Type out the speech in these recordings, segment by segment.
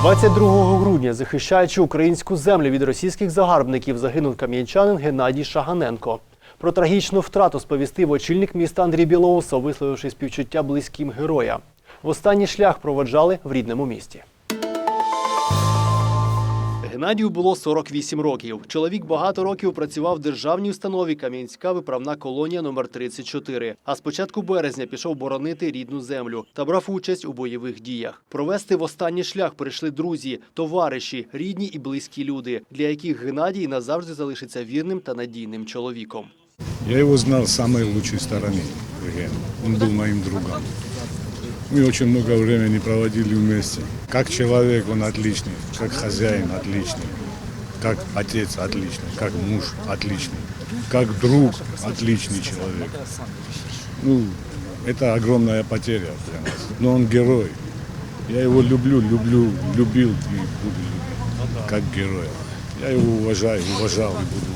22 грудня, захищаючи українську землю від російських загарбників, загинув кам'янчанин Геннадій Шаганенко. Про трагічну втрату сповістив очільник міста Андрій Білоусов, висловивши співчуття близьким героя. В останній шлях проводжали в рідному місті. Геннадію було 48 років. Чоловік багато років працював в державній установі Кам'янська виправна колонія номер 34 А з початку березня пішов боронити рідну землю та брав участь у бойових діях. Провести в останній шлях прийшли друзі, товариші, рідні і близькі люди, для яких Геннадій назавжди залишиться вірним та надійним чоловіком. Я его знал с самой лучшей стороны. Евген. Он был другом. Мы очень много времени проводили вместе. Как человек он отличный, как хозяин отличный, как отец отличный, как муж отличный, как друг отличный человек. Ну, это огромная потеря для нас. Но он герой. Я его люблю, люблю, любил и буду любить, как героя. Я его уважаю, уважал и буду уважать.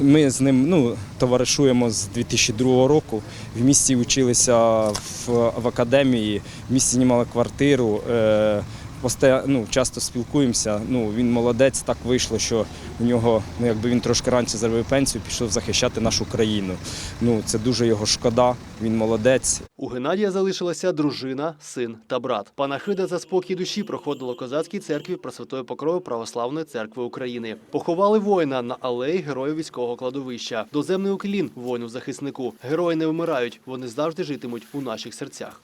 ми з ним ну, товаришуємо з 2002 року. В місті вчилися в, в академії, в місті знімали квартиру. Е, посте- ну, часто спілкуємося. Ну, він молодець, так вийшло, що у нього, ну, якби він трошки раніше заробив пенсію, пішов захищати нашу країну. Ну, це дуже його шкода, він молодець. У Геннадія залишилася дружина, син та брат. Панахида за спокій душі проходила козацькій церкві Пресвятої Покрови Православної церкви України. Поховали воїна на алеї Героїв військового кладовища. Доземний уклін воїну захиснику. Герої не вмирають, вони завжди житимуть у наших серцях.